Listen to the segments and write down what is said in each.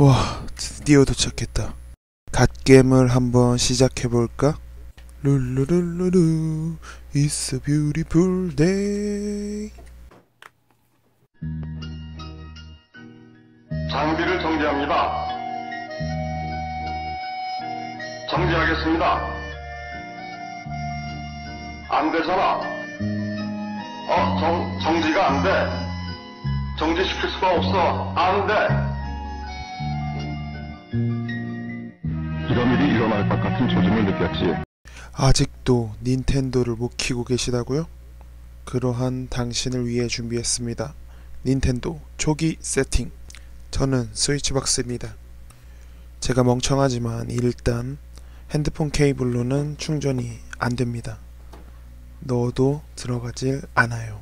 와, 드디어 도착했다. 갓겜을 한번 시작해볼까? 룰루룰루루, it's a beautiful day. 장비를 정지합니다. 정지하겠습니다. 안 되잖아. 어, 정, 정지가 안 돼. 정지시킬 수가 없어. 안 돼. 이런 일이 일어날 것 같은 조짐을 느꼈지. 아직도 닌텐도를 못 키고 계시다고요? 그러한 당신을 위해 준비했습니다. 닌텐도 초기 세팅. 저는 스위치박스입니다. 제가 멍청하지만 일단 핸드폰 케이블로는 충전이 안 됩니다. 넣어도 들어가질 않아요.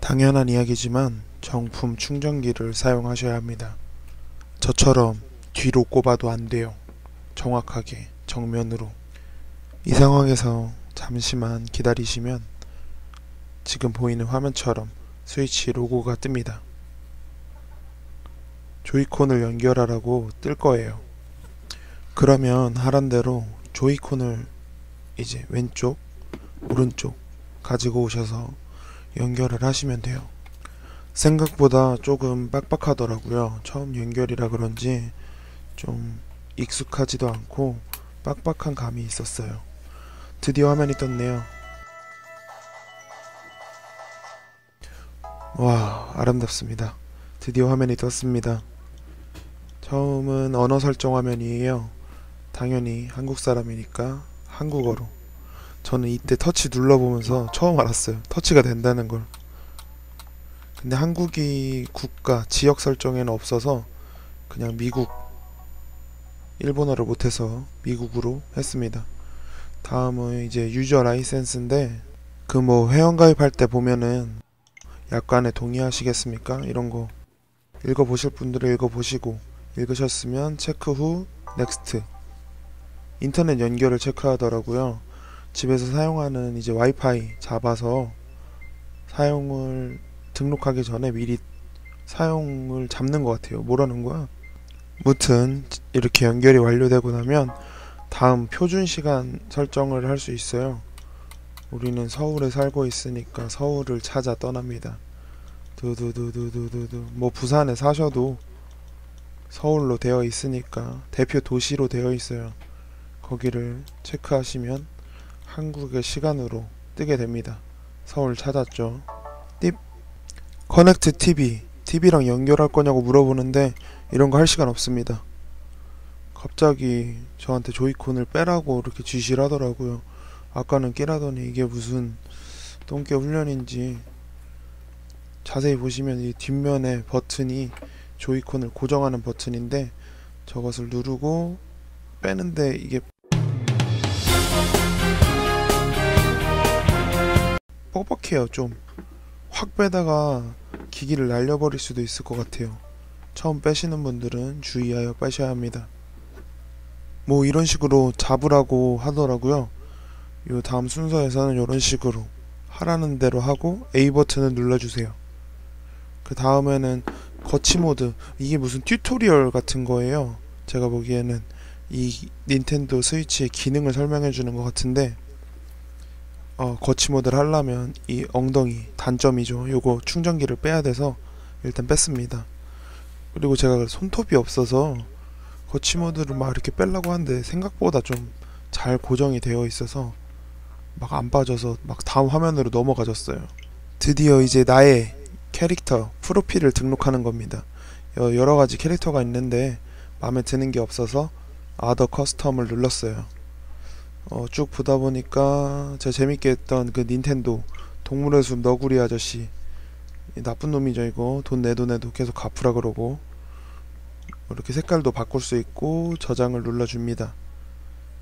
당연한 이야기지만 정품 충전기를 사용하셔야 합니다. 저처럼 뒤로 꼽아도 안 돼요. 정확하게 정면으로. 이 상황에서 잠시만 기다리시면 지금 보이는 화면처럼 스위치 로고가 뜹니다. 조이콘을 연결하라고 뜰 거예요. 그러면 하란 대로 조이콘을 이제 왼쪽, 오른쪽 가지고 오셔서 연결을 하시면 돼요. 생각보다 조금 빡빡하더라고요. 처음 연결이라 그런지 좀 익숙하지도 않고 빡빡한 감이 있었어요. 드디어 화면이 떴네요. 와, 아름답습니다. 드디어 화면이 떴습니다. 처음은 언어 설정 화면이에요. 당연히 한국 사람이니까 한국어로. 저는 이때 터치 눌러보면서 처음 알았어요. 터치가 된다는 걸. 근데 한국이 국가, 지역 설정에는 없어서 그냥 미국, 일본어를 못해서 미국으로 했습니다. 다음은 이제 유저 라이센스인데 그 뭐 회원 가입할 때 보면은 약관에 동의하시겠습니까? 이런 거 읽어보실 분들은 읽어보시고 읽으셨으면 체크 후 넥스트 인터넷 연결을 체크하더라고요. 집에서 사용하는 이제 와이파이 잡아서 사용을 등록하기 전에 미리 사용을 잡는 것 같아요. 뭐라는 거야? 무튼 이렇게 연결이 완료되고 나면 다음 표준 시간 설정을 할 수 있어요. 우리는 서울에 살고 있으니까 서울을 찾아 떠납니다. 두두두두두두두 뭐 부산에 사셔도 서울로 되어 있으니까 대표 도시로 되어 있어요. 거기를 체크하시면 한국의 시간으로 뜨게 됩니다. 서울 찾았죠. 띠 커넥트 TV TV랑 연결할 거냐고 물어보는데 이런 거 할 시간 없습니다. 갑자기 저한테 조이콘을 빼라고 이렇게 지시를 하더라고요. 아까는 끼라더니 이게 무슨 똥개 훈련인지 자세히 보시면 이 뒷면에 버튼이 조이콘을 고정하는 버튼인데 저것을 누르고 빼는데 이게 뻑뻑해요 좀 확 빼다가 기기를 날려버릴 수도 있을 것 같아요 처음 빼시는 분들은 주의하여 빼셔야 합니다. 뭐 이런 식으로 잡으라고 하더라고요. 요 다음 순서에서는 이런 식으로 하라는 대로 하고 A 버튼을 눌러주세요. 그 다음에는 거치 모드. 이게 무슨 튜토리얼 같은 거예요. 제가 보기에는 이 닌텐도 스위치의 기능을 설명해 주는 것 같은데 어, 거치 모드를 하려면 이 엉덩이 단점이죠. 요거 충전기를 빼야 돼서 일단 뺐습니다 그리고 제가 손톱이 없어서 거치 모드를 막 이렇게 빼려고 하는데 생각보다 좀 잘 고정이 되어 있어서 막 안 빠져서 막 다음 화면으로 넘어가졌어요. 드디어 이제 나의 캐릭터 프로필을 등록하는 겁니다. 여러 가지 캐릭터가 있는데 마음에 드는 게 없어서 아더 커스텀을 눌렀어요. 어, 쭉 보다 보니까 제가 재밌게 했던 그 닌텐도 동물의 숲 너구리 아저씨 나쁜 놈이죠 이거. 돈 내도 내도 계속 갚으라 그러고. 이렇게 색깔도 바꿀 수 있고 저장을 눌러줍니다.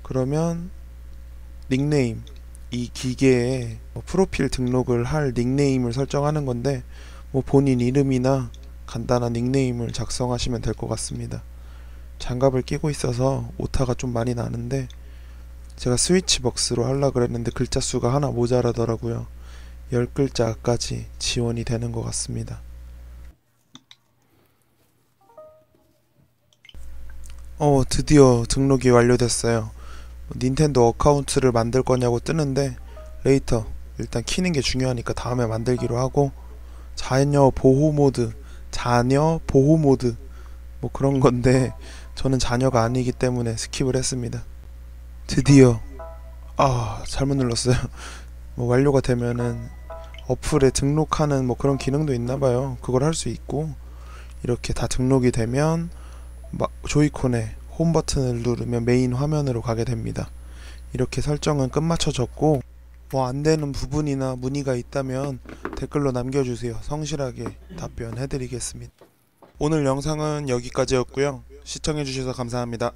그러면 닉네임 이 기계에 뭐 프로필 등록을 할 닉네임을 설정하는 건데 뭐 본인 이름이나 간단한 닉네임을 작성하시면 될 것 같습니다. 장갑을 끼고 있어서 오타가 좀 많이 나는데 제가 스위치벅스로 하려 그랬는데 글자 수가 하나 모자라더라고요. 10글자까지 지원이 되는 것 같습니다. 어, 드디어 등록이 완료됐어요. 닌텐도 어카운트를 만들 거냐고 뜨는데 레이터 일단 키는 게 중요하니까 다음에 만들기로 하고 자녀 보호 모드, 자녀 보호 모드 뭐 그런 건데 저는 자녀가 아니기 때문에 스킵을 했습니다. 드디어 아 잘못 눌렀어요. 뭐 완료가 되면은 어플에 등록하는 뭐 그런 기능도 있나 봐요. 그걸 할 수 있고 이렇게 다 등록이 되면 마- 조이콘에 홈 버튼을 누르면 메인 화면으로 가게 됩니다. 이렇게 설정은 끝마쳐졌고 뭐 안 되는 부분이나 문의가 있다면 댓글로 남겨주세요. 성실하게 답변해드리겠습니다. 오늘 영상은 여기까지였고요. 시청해주셔서 감사합니다.